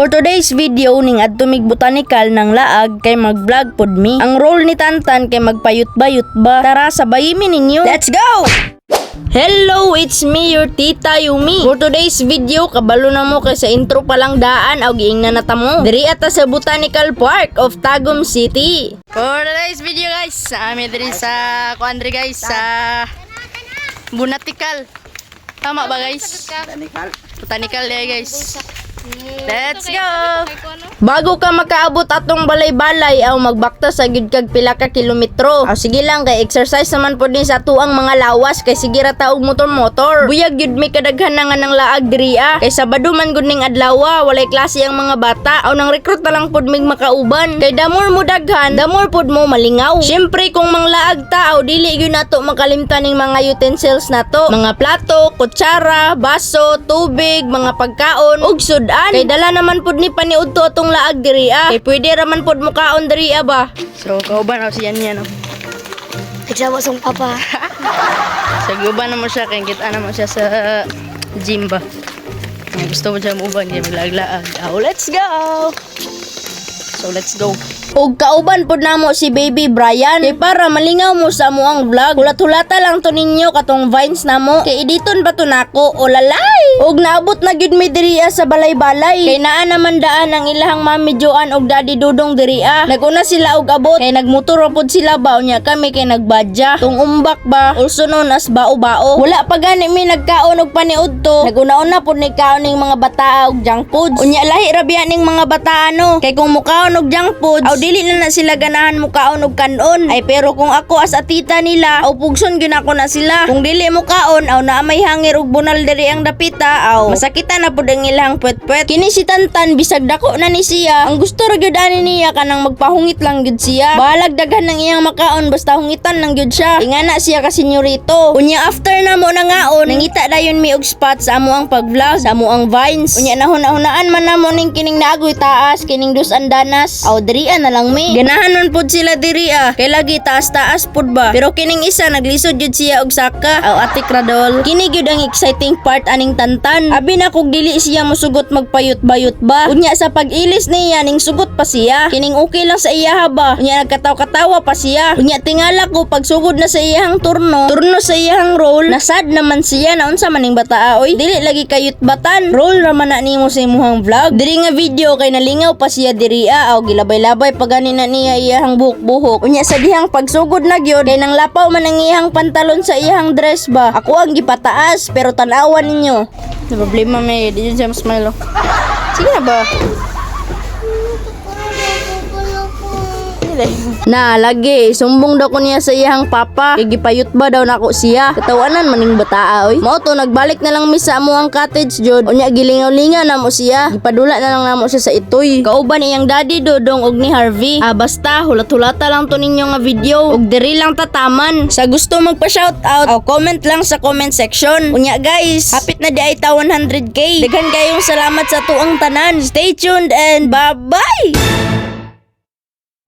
For today's video ning adtumig botanical ng laag kay mag-vlog pod mi. Ang role ni Tantan kay magpayut-bayut ba. Tara sabayi mi ninyo. Let's go! Hello, it's me, your tita Yumi. For today's video, kabalo na mo kay sa intro pa lang daan aw giing na natamo. Diri ata sa Botanical Park of Tagum City. For today's video guys, sa amin diri sa kuandri guys sa Bunatical. Tama ba guys? Botanical day guys. Let's go! Bago ka makaabot atong balay-balay aw magbakta sa gid kag pila ka kilometro. Aw sige lang kay exercise naman pod din sa tuang mga lawas kay sige ra taog motor-motor. Buyag gid may kadaghan na nga ng laag diri ah. Kay Sabado man gud ning adlaw walay klase ang mga bata. Aw nang recruit na lang pod mig makauban. Kay damor mo daghan, damor pod mo malingaw. Syempre kung manglaag ta aw dili gyud nato makalimtan ning mga utensils nato. Mga plato, kutsara, baso, tubig, mga pagkaon ug sudan. Kay dala naman pod ni paniudto atong laag diri ah. Kay pwede raman pod mo kaon diri ah ba. So kauban aw siya niya no. Nagsawa sa papa. Sa guban naman siya kay kita naman siya sa gym ba. Kung gusto mo siya muuban, kaya maglaag-laag. Oh, let's go! So, let's go. Og kauban pod namo si Baby Brian. Kay para malingaw mo sa mo ang vlog. Hulat-hulata lang to ninyo katong vines namo. Kay editon ba to nako o lalay. Og naabot na gyud mi diriya sa balay-balay. Kay naa naman daan ang ilahang mami Joan og daddy Dudong diriya. Naguna sila og abot. Kay nagmotor pod sila ba nya kami kay nagbadya. Tung umbak ba also known as bao-bao. Wala pa gani mi nagkaon og paniud to. Naguna-una pod ni kaon ning mga bata og junk foods. Unya lahi ra biya ning mga bata ano. Kay kung mukaon og junk foods, dili na na sila ganahan mukaon og kanon. Ay pero kung ako as a tita nila, aw pugson gyud ako na sila. Kung dili mo kaon, aw naa may hangir og bunal diri ang dapita, aw masakitan na pud ang ilang puwet-puwet. Kini si Tantan bisag dako na ni siya. Ang gusto ra gyud ani niya kanang magpahungit lang gyud siya. Balag daghan ng iyang makaon basta hungitan lang gyud siya. Ingana siya ka senyorito. Unya after na mo nangaon, nangita dayon mi og spot sa amo ang pag-vlog, sa amo ang vines. Unya nahuna-hunaan man namo ning kining naagoy taas, kining dus andanas. Aw dirian na lang mi. Ganahan man pud sila diri ah. Kay lagi taas-taas pud ba. Pero kining isa naglisod jud siya og saka. Aw ati kradol. Kini gyud ang exciting part aning tantan. Abi na kog dili siya mosugot magpayut-bayut ba. Unya sa pag-ilis niya ning sugot pa siya. Kining okay lang sa iya ba. Unya nagkataw-katawa pa siya. Unya tingala ko pag sugod na sa iyang turno, turno sa iyang role, nasad naman siya na unsa maning bata oy. Dili lagi kayut batan. Role raman na nimo sa imuhang vlog. Diri nga video kay nalingaw pa siya diri ah. Aw gilabay-labay pag gani na niya iyahang buhok-buhok. Unya sa dihang pagsugod na gyud kay nang lapaw man ang iyang pantalon sa iyang dress ba. Ako ang gipataas pero tan-awan ninyo. Na problema may di siya smile. Sige ba? Na, lagi, sumbong daw ko niya sa iyang papa. Kay ba daw nako siya. Katawanan maning bataa oy. Mao to nagbalik na lang mi sa amo ang cottage jud. Unya gilingaw-lingaw na mo siya. Gipadula na lang namo siya sa itoy. Kauban iyang daddy dodong og ni Harvey. Ah basta hulat-hulata lang to ninyo nga video. Og diri lang tataman. Sa gusto magpa shout out, o comment lang sa comment section. Unya guys, hapit na di ay ta 100k. Daghan kayong salamat sa tuang tanan. Stay tuned and bye-bye.